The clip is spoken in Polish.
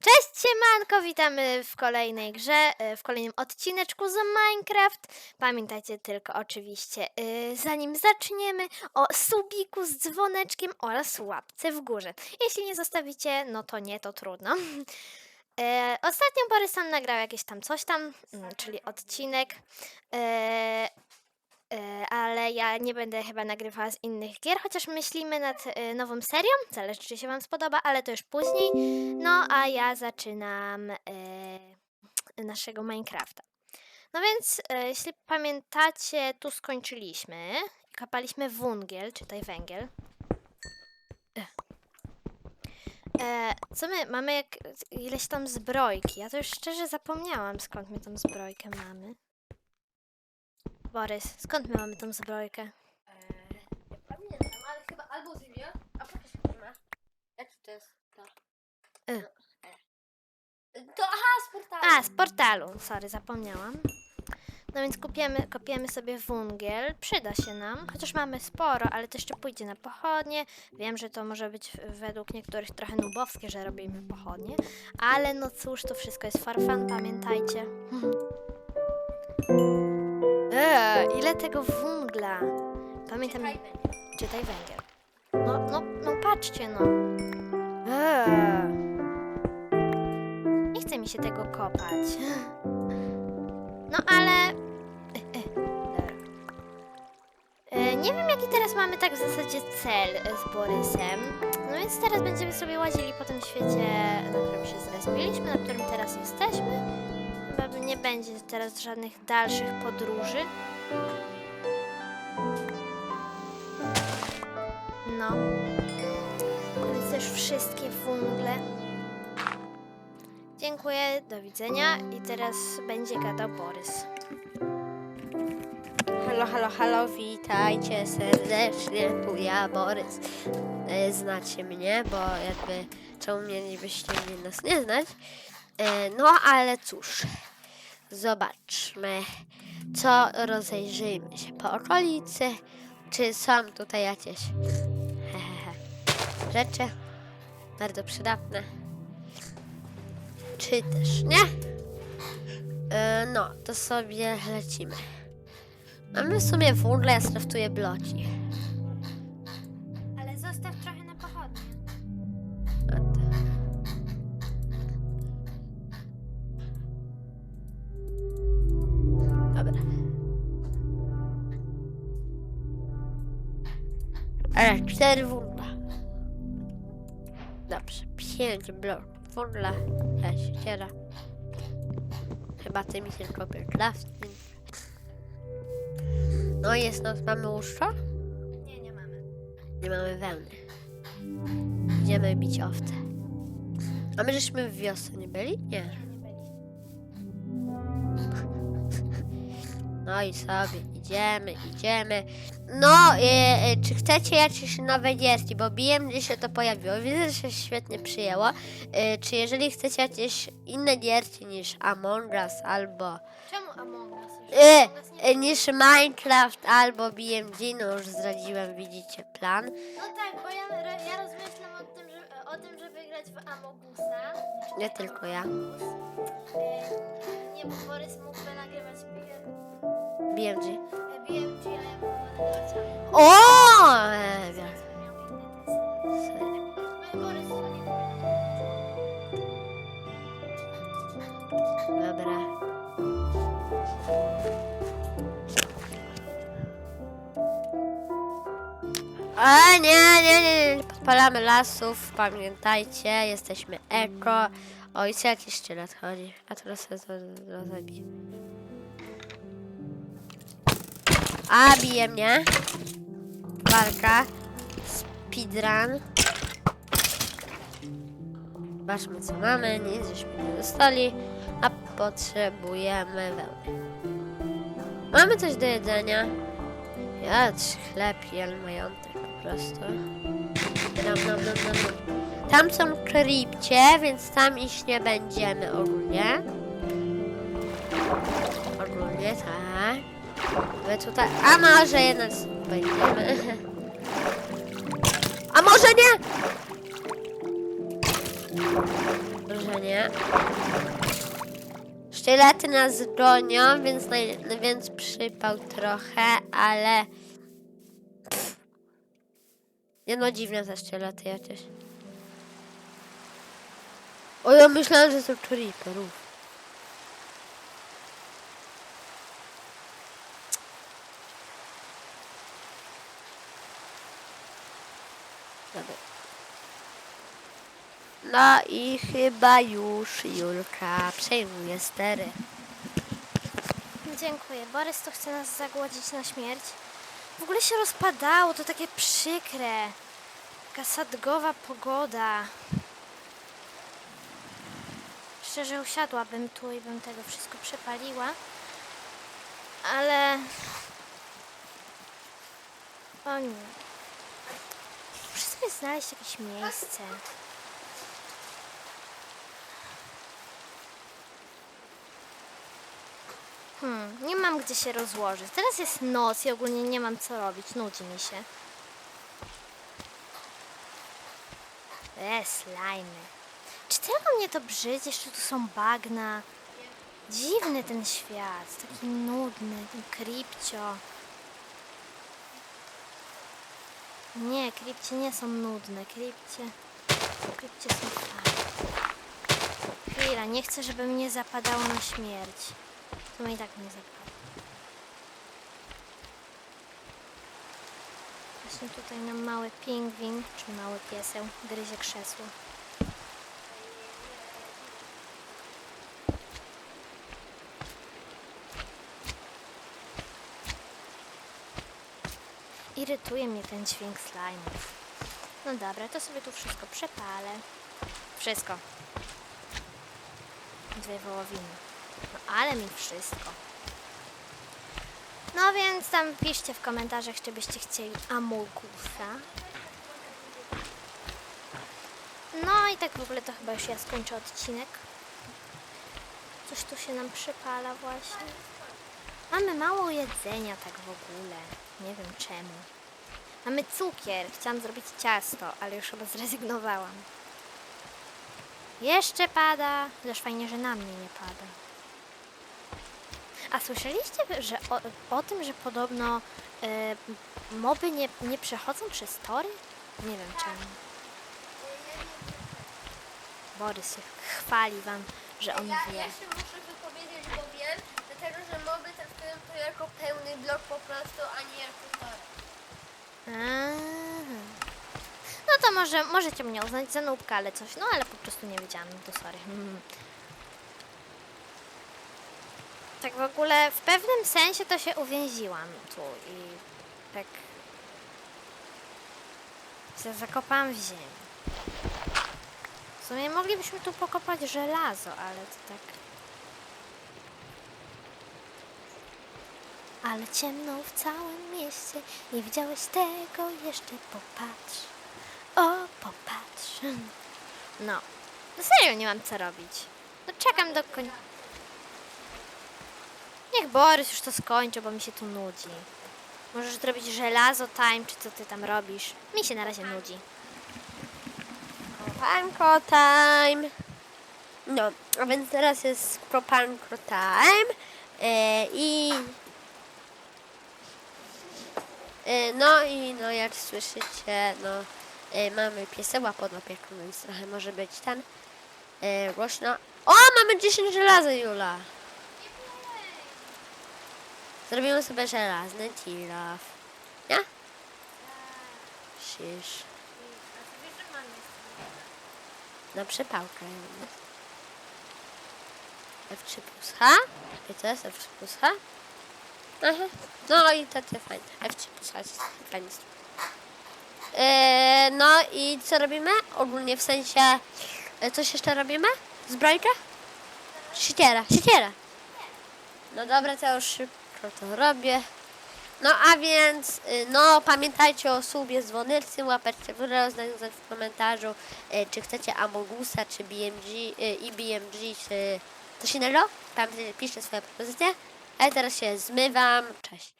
Cześć siemanko, witamy w kolejnej grze, e, w kolejnym odcineczku z Minecraft. Pamiętajcie tylko oczywiście, e, zanim zaczniemy, o subiku z dzwoneczkiem oraz łapce w górze. Jeśli nie zostawicie, no to nie, to trudno. E, Ostatnio Borys sam nagrał jakieś tam coś tam, mm, czyli odcinek. E, ale ja nie będę chyba nagrywała z innych gier, chociaż myślimy nad e, nową serią. Zależy, czy się Wam spodoba, ale to już później. No, a ja zaczynam e, naszego Minecrafta. No więc, jeśli pamiętacie, tu skończyliśmy. Kapaliśmy wungiel, czytaj węgiel. Co my mamy? Jak, ileś tam zbrojki. Ja to już szczerze zapomniałam, skąd my tą zbrojkę mamy. Borys, skąd my mamy tą zbrojkę? Nie pamiętam, ale chyba albo z Vimeo, a pokaż masz. Jak to jest? To. No, e. To aha, z portalu. A, z portalu, sorry, zapomniałam. No więc kupiemy, kopiemy sobie wungiel, przyda się nam, chociaż mamy sporo, ale to jeszcze pójdzie na pochodnie. Wiem, że to może być według niektórych trochę nubowskie, że robimy pochodnie, ale no cóż, to wszystko jest farfan, pamiętajcie. eee, ile tego wungla? Pamiętam, Czekaj, będzie. czytaj węgiel. No, no, no patrzcie no. Eee. Nie chce mi się tego kopać. No ale. e, e, dobra. E, Nie wiem, jaki teraz mamy tak w zasadzie cel e, z Borysem. No więc teraz będziemy sobie łazili po tym świecie, na którym się zrespiliśmy, na którym teraz jesteśmy. Chyba nie będzie teraz żadnych dalszych podróży. Wszystkie wungle. Dziękuję, do widzenia. I teraz będzie gadał Borys. Halo, halo, halo, witajcie serdecznie, tu ja, Borys. E, Znacie mnie, bo jakby czemu mielibyście mnie nas nie znać? E, No ale cóż, zobaczmy, co rozejrzyjmy się po okolicy, czy są tutaj jakieś rzeczy bardzo przydatne, czy też nie? E, No, to sobie lecimy. Mamy w sumie węgle, ja skraftuję bloki. Ale zostaw trochę na pochodnie. Oto. Dobra. Ale cztery węgla. Pięć bloków się ciera. Chyba ty mi tylko crafting. No jest noc, mamy łóżko? Nie, nie mamy. Nie mamy wełny. Idziemy bić owce. A my żeśmy w wiosce nie byli? Nie. No i sobie idziemy, idziemy. No, e, e, czy chcecie jakieś nowe gierki? Bo BMG się to pojawiło. Widzę, że się świetnie przyjęło. E, czy jeżeli chcecie jakieś inne gierki niż Among Us albo Czemu Among Us? e, e, niż Minecraft albo BMG, no już zdradziłem, widzicie plan. No tak, bo ja, ja rozmyślam o tym, że, o tym, żeby grać w Amogusa. Nie tylko ja. E, nie, bo Borys mógłby nagrywać BMG. BMG, a ja O! Dobra. A nie, nie, nie, nie podpalamy lasów, pamiętajcie, jesteśmy eko. O, i co jakiś sztylet chodzi, a teraz sobie to rozebiję. A, bije mnie. Walka. Speedrun. Zobaczmy co mamy, nic żeśmy nie dostali, a potrzebujemy wełny. Mamy coś do jedzenia. Jadź chleb, jel majątek po prostu. Nam, nam, nam, nam. Tam są krypcie, więc tam iść nie będziemy ogólnie. Ogólnie tak. My tutaj... A może jednak będziemy. A może nie? że nie. Sztylety nas gonią, więc, naj, więc przypał trochę, ale... Pff. Nie no, dziwne te sztylety jakieś. O, ja myślałem, że to creeperów. Dobra. No i chyba już Julka przejmuje stery. Dziękuję. Borys to chce nas zagłodzić na śmierć. W ogóle się rozpadało, to takie przykre. Taka sadgowa pogoda. Szczerze usiadłabym tu i bym tego wszystko przepaliła. Ale... O nie. Muszę sobie znaleźć jakieś miejsce. Hmm, nie mam gdzie się rozłożyć. Teraz jest noc i ogólnie nie mam co robić. Nudzi mi się. E, slajmy. Czy tylko mnie to brzydzi? Jeszcze tu są bagna. Dziwny ten świat. Taki nudny. Ten kripcio. Nie, kripcie nie są nudne. Kripcie... Kripcie są fajne. Chwila, nie chcę, żeby mnie zapadało na śmierć. Mnie i tak nie zapada. Właśnie tutaj nam mały pingwin, czy mały pieseł, gryzie krzesło. Irytuje mnie ten dźwięk slime'ów. No dobra, to sobie tu wszystko przepalę. Wszystko. Dwie wołowiny. Ale mi wszystko. No więc tam piszcie w komentarzach, czy byście chcieli Amolkusa. No i tak w ogóle to chyba już ja skończę odcinek. Coś tu się nam przypala właśnie. Mamy mało jedzenia tak w ogóle. Nie wiem czemu. Mamy cukier. Chciałam zrobić ciasto, ale już chyba zrezygnowałam. Jeszcze pada. Chociaż fajnie, że na mnie nie pada. A słyszeliście, że o, o tym, że podobno e, moby nie, nie przechodzą przez tory? Nie wiem czemu. Borys się chwali wam, że on ja, wie. ja się muszę wypowiedzieć, bo wiem, dlatego że moby traktują to jako pełny blok po prostu, a nie jako tor. Aha. No to może możecie mnie uznać za nubka, ale coś, no ale po prostu nie wiedziałam, no to sorry. Mm. Tak w ogóle w pewnym sensie to się uwięziłam tu i tak się zakopałam w ziemi. W sumie moglibyśmy tu pokopać żelazo, ale to tak... Ale ciemno w całym mieście, nie widziałeś tego jeszcze, popatrz. O, popatrz. No, serio nie mam co robić. No czekam do końca. Niech Borys już to skończy, bo mi się tu nudzi. Możesz zrobić żelazo time, czy co ty tam robisz? Mi się na razie nudzi. Kopanko time. No, a więc teraz jest kopanko time. E, I... E, no i no jak słyszycie, no e, mamy pieseła pod opieką, więc trochę może być ten e, głośno. O, mamy 10 żelaza, Jula. Zrobimy sobie żelazny tilof. Nie? Shish. Na przepałkę. F3 plus H. I to jest F3 plus H. Aha. No i to ty fajnie. F3 plus H. jest Fajnie. Eee, no i co robimy? Ogólnie w sensie... e, Coś jeszcze robimy? Zbrojkę? Siekiera, siekiera. No dobra, to już szybko to robię. No a więc, y, no pamiętajcie o subie, dzwoneczce, łapeczce w górę, w komentarzu, y, czy chcecie Amogusa, czy BMG y, i BMG, czy coś innego. Pamiętajcie, piszcie swoje propozycje. A ja teraz się zmywam. Cześć.